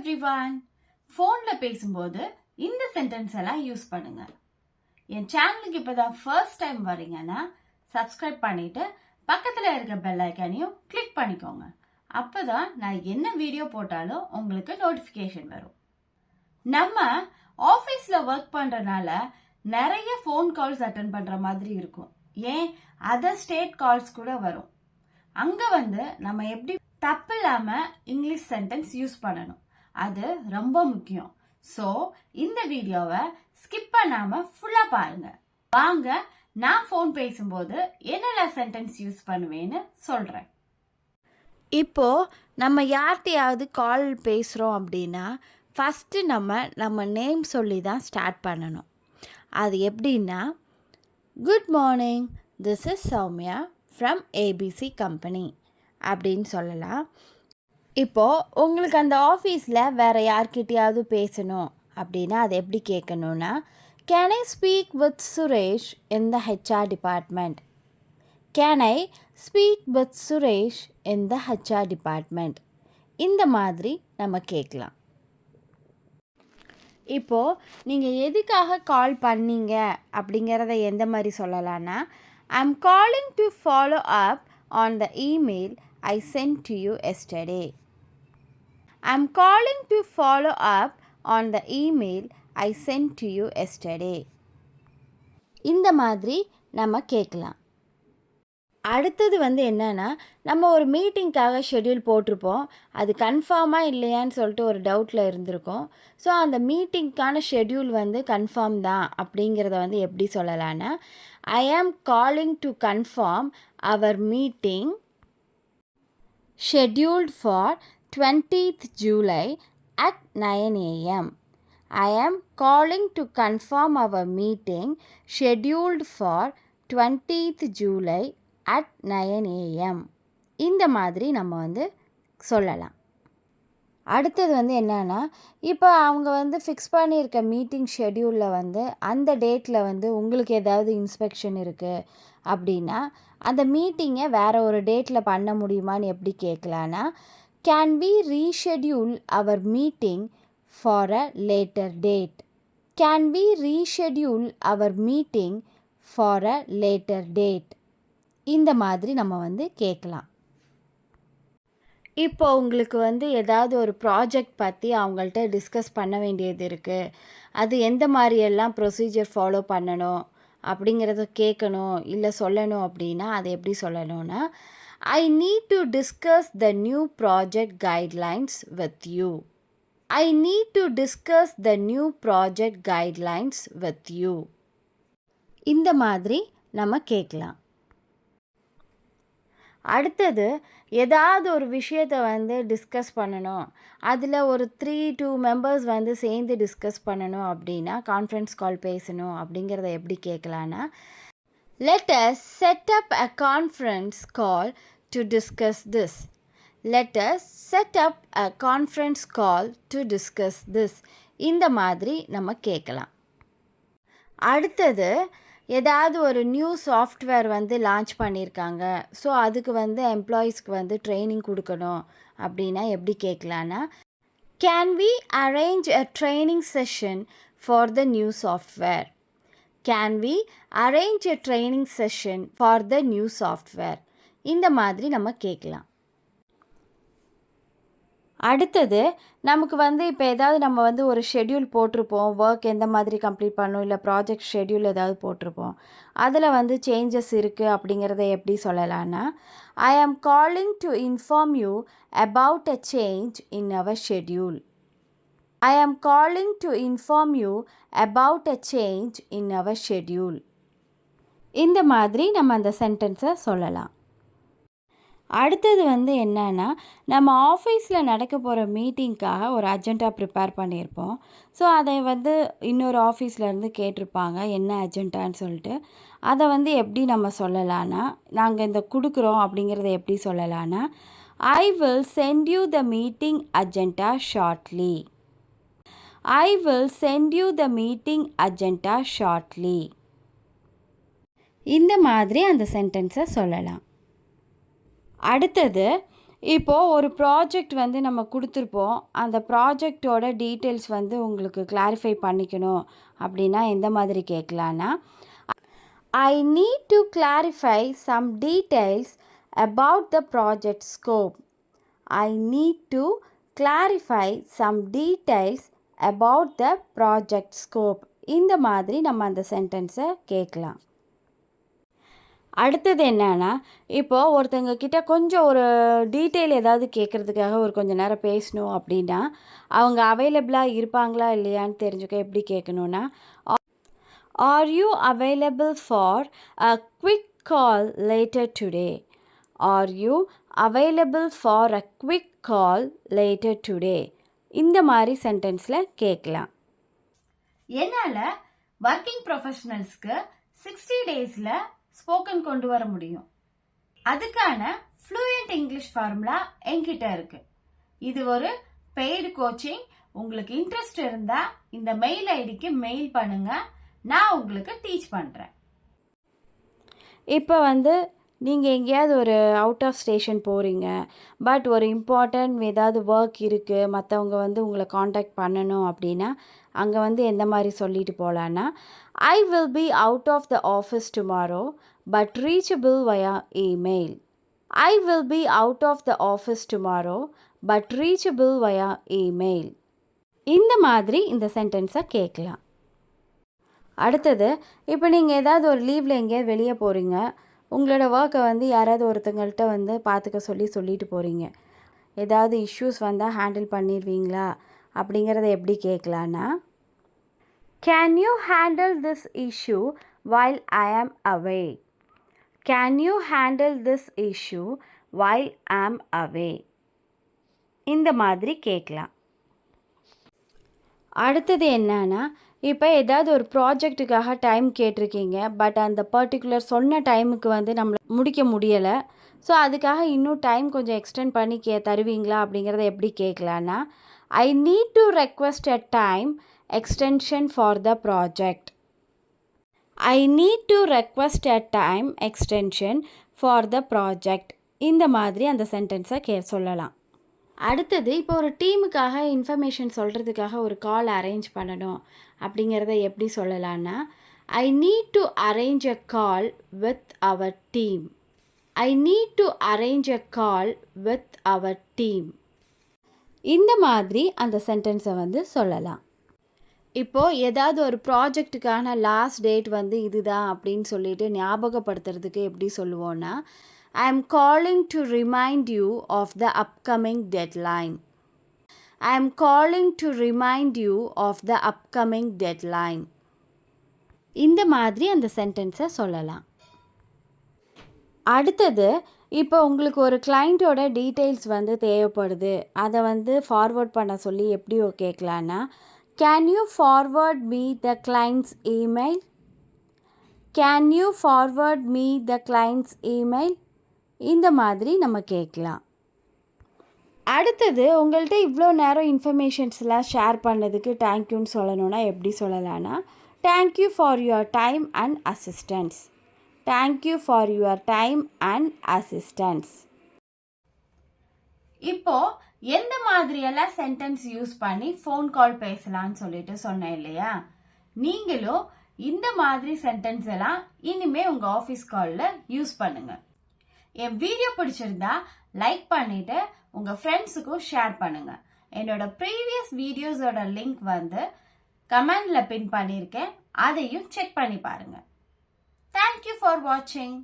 Everyone ஃபோனில் பேசும்போது இந்த சென்டென்ஸ் எல்லாம் யூஸ் பண்ணுங்க. என் சேனலுக்கு இப்போ தான் ஃபர்ஸ்ட் டைம் வரீங்கன்னா சப்ஸ்கிரைப் பண்ணிட்டு பக்கத்தில் இருக்க பெல் ஐக்கானையும் கிளிக் பண்ணிக்கோங்க. அப்போ தான் நான் என்ன வீடியோ போட்டாலும் உங்களுக்கு நோட்டிஃபிகேஷன் வரும். நம்ம ஆஃபீஸில் ஒர்க் பண்ணுறனால நிறைய ஃபோன் கால்ஸ் அட்டன் பண்ணுற மாதிரி இருக்கும். ஏன்? அதர் ஸ்டேட் கால்ஸ் கூட வரும். அங்கே வந்து நம்ம எப்படி தப்பு இல்லாமல் இங்கிலீஷ் சென்டென்ஸ் யூஸ் பண்ணணும். அது ரொம்ப முக்கியம். ஸோ இந்த வீடியோவை ஸ்கிப் பண்ணாமல் ஃபுல்லாக பாருங்க. வாங்க நான் ஃபோன் பேசும்போது என்னென்ன சென்டென்ஸ் யூஸ் பண்ணுவேன்னு சொல்கிறேன் இப்போ நம்ம யார்கிட்டயாவது கால் பேசுகிறோம் அப்படின்னா ஃபஸ்ட்டு நம்ம நம்ம நேம் சொல்லி தான் ஸ்டார்ட் பண்ணணும். அது எப்படின்னா good morning this is Soumya from ABC company அப்படின்னு சொல்லலாம். இப்போது உங்களுக்கு அந்த ஆஃபீஸில் வேறு யார்கிட்டயாவது பேசணும் அப்படின்னா அது எப்படி கேட்கணுன்னா can I speak with Suresh in the HR department can I speak with Suresh in the HR department இந்த மாதிரி நம்ம கேட்கலாம். இப்போது நீங்கள் எதுக்காக கால் பண்ணீங்க அப்படிங்கிறத எந்த மாதிரி சொல்லலான்னா I am calling to follow up on the email I sent to you yesterday I am calling to follow up on the email I sent to you yesterday இந்த மாதிரி நம்ம கேட்கலாம். அடுத்தது வந்து என்னென்னா நம்ம ஒரு மீட்டிங்க்காக ஷெட்யூல் போட்டிருப்போம். அது கன்ஃபார்மாக இல்லையான்னு சொல்லிட்டு ஒரு டவுட்டில் இருந்திருக்கோம். ஸோ அந்த மீட்டிங்க்கான ஷெட்யூல் வந்து கன்ஃபார்ம் தான் அப்படிங்கிறத வந்து எப்படி சொல்லலான்னா I am calling to confirm our meeting scheduled for 20th July at 9 a.m. I am calling to confirm our meeting scheduled for 20th July at 9 a.m. இந்த மாதிரி நம்ம வந்து சொல்லலாம் அடுத்தது வந்து என்னென்னா இப்போ அவங்க வந்து ஃபிக்ஸ் பண்ணியிருக்க மீட்டிங் ஷெட்யூலில் வந்து அந்த டேட்டில் வந்து உங்களுக்கு ஏதாவது இன்ஸ்பெக்ஷன் இருக்குது அப்படின்னா அந்த மீட்டிங்கை வேறு ஒரு டேட்டில் பண்ண முடியுமான்னு எப்படி கேட்கலான்னா can we reschedule our meeting for a later date can we reschedule our meeting for a later date இந்த மாதிரி நம்ம வந்து கேட்கலாம் இப்போ உங்களுக்கு வந்து ஏதாவது ஒரு ப்ராஜெக்ட் பற்றி அவங்கள்ட்ட டிஸ்கஸ் பண்ண வேண்டியது இருக்குது அது எந்த மாதிரியெல்லாம் ப்ரொசீஜர் ஃபாலோ பண்ணணும் அப்படிங்கிறத கேட்கணும் இல்லை சொல்லணும் அப்படின்னா அதை எப்படி சொல்லணும்னா I need to discuss the new project guidelines with you I need to discuss the new project guidelines with you இந்த மாதிரி நம்ம கேட்கலாம். அடுத்தது ஏதாவது ஒரு விஷயத்தை வந்து டிஸ்கஸ் பண்ணணும். அதில் ஒரு த்ரீ டூ மெம்பர்ஸ் வந்து சேர்ந்து டிஸ்கஸ் பண்ணணும் அப்படின்னா கான்ஃபரன்ஸ் கால் பேசணும் அப்படிங்கிறத எப்படி கேட்கலான்னா let us set up a conference call to discuss this let us set up a conference call to discuss this இந்த மாதிரி நம்ம கேட்கலாம் அடுத்தது ஏதாவது ஒரு நியூ சாஃப்ட்வேர் வந்து லான்ச் பண்ணியிருக்காங்க ஸோ அதுக்கு வந்து எம்ப்ளாயீஸ்க்கு வந்து ட்ரைனிங் கொடுக்கணும் அப்படின்னா எப்படி கேட்கலான்னா can we arrange a training session for the new software can we arrange a training session for the new software இந்த மாதிரி நம்ம கேட்கலாம் அடுத்தது நமக்கு வந்து இப்போ ஏதாவது நம்ம வந்து ஒரு ஷெட்யூல் போட்டிருப்போம் ஒர்க் எந்த மாதிரி கம்ப்ளீட் பண்ணணும் இல்லை ப்ராஜெக்ட் ஷெட்யூல் ஏதாவது போட்டிருப்போம். அதில் வந்து சேஞ்சஸ் இருக்குது அப்படிங்கிறத எப்படி சொல்லலான்னா I am calling to inform you about a change in our schedule I am calling to inform you about a change in our schedule இந்த மாதிரி நம்ம அந்த சென்டென்ஸை சொல்லலாம். அடுத்தது வந்து என்னென்னா நம்ம ஆஃபீஸில் நடக்க போகிற மீட்டிங்க்காக ஒரு அஜெண்டா ப்ரிப்பேர் பண்ணியிருப்போம். ஸோ அதை வந்து இன்னொரு ஆஃபீஸ்லேருந்து கேட்டிருப்பாங்க என்ன அஜெண்டான்னு சொல்லிட்டு. அதை வந்து எப்படி நம்ம சொல்லலான்னா நாங்கள் இந்த கொடுக்குறோம் அப்படிங்கிறத எப்படி சொல்லலான்னா I will sent you the meeting agenda shortly I will sent you the meeting agenda shortly இந்த மாதிரி அந்த சென்டென்ஸை சொல்லலாம். அடுத்தது இப்போது ஒரு ப்ராஜெக்ட் வந்து நம்ம கொடுத்துருப்போம். அந்த ப்ராஜெக்டோட டீட்டெயில்ஸ் வந்து உங்களுக்கு கிளாரிஃபை பண்ணிக்கணும் அப்படின்னா எந்த மாதிரி கேட்கலான்னா I need to clarify some details about the project scope I need to clarify some details about the project scope இந்த மாதிரி நம்ம அந்த சென்டென்ஸை கேட்கலாம். அடுத்தது என்னன்னா இப்போ ஒருத்தங்க கிட்ட கொஞ்சம் ஒரு டீட்டெயில் ஏதாவது கேட்குறதுக்காக ஒரு கொஞ்சம் நேரம் பேசணும் அப்படின்னா அவங்க அவைலபிளாக இருப்பாங்களா இல்லையான்னு தெரிஞ்சுக்க எப்படி கேட்கணுன்னா are you available for a quick call later today are you available for a quick call later today இந்த மாதிரி சென்டென்ஸில் கேட்கலாம் என்னால் ஒர்க்கிங் ப்ரொஃபஷனல்ஸ்க்கு சிக்ஸ்டி டேஸில் ஸ்போக்கன் கொண்டு வர முடியும். அதுக்கான ஃப்ளூயண்ட் இங்கிலீஷ் ஃபார்முலா என்கிட்ட இருக்கு. இது ஒரு பெய்டு கோச்சிங் உங்களுக்கு இன்ட்ரெஸ்ட் இருந்தா இந்த மெயில் ஐடிக்கு மெயில் பண்ணுங்க. நான் உங்களுக்கு டீச் பண்ணுறேன் இப்போ வந்து நீங்கள் எங்கேயாவது ஒரு அவுட் ஆஃப் ஸ்டேஷன் போகிறீங்க பட் ஒரு இம்பார்ட்டன்ட் ஏதாவது ஒர்க் இருக்குது மற்றவங்க வந்து உங்களை காண்டாக்ட் பண்ணணும் அப்படின்னா அங்கே வந்து எந்த மாதிரி சொல்லிட்டு போகலான்னா I will be out of the office tomorrow but reachable via email I will be out of the office tomorrow but reachable via email இந்த மாதிரி இந்த சென்டென்ஸை கேட்கலாம் அடுத்தது இப்போ நீங்கள் ஏதாவது ஒரு லீவில் எங்கேயாவது வெளியே போகிறீங்க உங்களோட ஒர்க்கை வந்து யாராவது ஒருத்தங்கள்ட்ட வந்து பார்த்துக்க சொல்லி சொல்லிட்டு போகிறீங்க ஏதாவது இஷ்யூஸ் வந்தால் ஹேண்டில் பண்ணிடுவீங்களா? அப்படிங்கிறத எப்படி கேட்கலான்னா can you handle this issue while I am away can you handle this issue while am away இந்த மாதிரி கேட்கலாம் அடுத்தது என்னன்னா இப்போ ஏதாவது ஒரு ப்ராஜெக்ட்டுக்காக டைம் கேட்டிருக்கீங்க பட் அந்த பர்டிகுலர் சொன்ன டைமுக்கு வந்து நம்மளை முடிக்க முடியலை. ஸோ அதுக்காக இன்னும் டைம் கொஞ்சம் எக்ஸ்டெண்ட் பண்ணி கே தருவீங்களா அப்படிங்கிறத எப்படி கேட்கலான்னா I need to request a time extension for the project I need to request a time extension for the project இந்த மாதிரி அந்த சென்டென்ஸை கே சொல்லலாம். அடுத்தது இப்போ ஒரு டீமுக்காக இன்ஃபர்மேஷன் சொல்கிறதுக்காக ஒரு கால் அரேஞ்ச் பண்ணணும் அப்படிங்கிறத எப்படி சொல்லலான்னா I need to arrange a call with our team I need to arrange a call with our team இந்த மாதிரி அந்த சென்டென்ஸை வந்து சொல்லலாம். இப்போது ஏதாவது ஒரு ப்ராஜெக்ட்டுக்கான லாஸ்ட் டேட் வந்து இதுதான் அப்படின்னு சொல்லிட்டு ஞாபகப்படுத்துறதுக்கு எப்படி சொல்லுவோன்னா I am calling to remind you of the upcoming deadline I am calling to remind you of the upcoming deadline இந்த மாதிரி அந்த சென்டென்ஸை சொல்லலாம். அடுத்தது இப்போ உங்களுக்கு ஒரு கிளைண்ட்டோட டீட்டெயில்ஸ் வந்து தேவைப்படுது. அதை வந்து ஃபார்வர்ட் பண்ண சொல்லி எப்படி கேட்கலான்னா can you forward me the client's email can you forward me the client's email இந்த மாதிரி நம்ம கேட்கலாம். அடுத்தது உங்கள்கிட்ட இவ்வளோ நேரம் இன்ஃபர்மேஷன்ஸ்லாம் ஷேர் பண்ணதுக்கு தேங்க்யூன்னு சொல்லணும்னா எப்படி சொல்லலாம்னா thank you for your time and assistance thank you for your time and assistance இப்போது எந்த மாதிரியெல்லாம் சென்டென்ஸ் யூஸ் பண்ணி ஃபோன் கால் பேசலாம்னு சொல்லிட்டு சொன்னேன் இல்லையா? நீங்களும் இந்த மாதிரி சென்டென்ஸ் எல்லாம் இனிமே உங்க ஆஃபீஸ் காலில் யூஸ் பண்ணுங்க. என் வீடியோ பிடிச்சிருந்தா லைக் பண்ணிட்டு உங்க ஃப்ரெண்ட்ஸுக்கும் ஷேர் பண்ணுங்க. என்னோட ப்ரீவியஸ் வீடியோஸோட லிங்க் வந்து கமெண்ட்ல பின் பண்ணியிருக்கேன். அதையும் செக் பண்ணி பாருங்க. தேங்க்யூ ஃபார் வாட்சிங்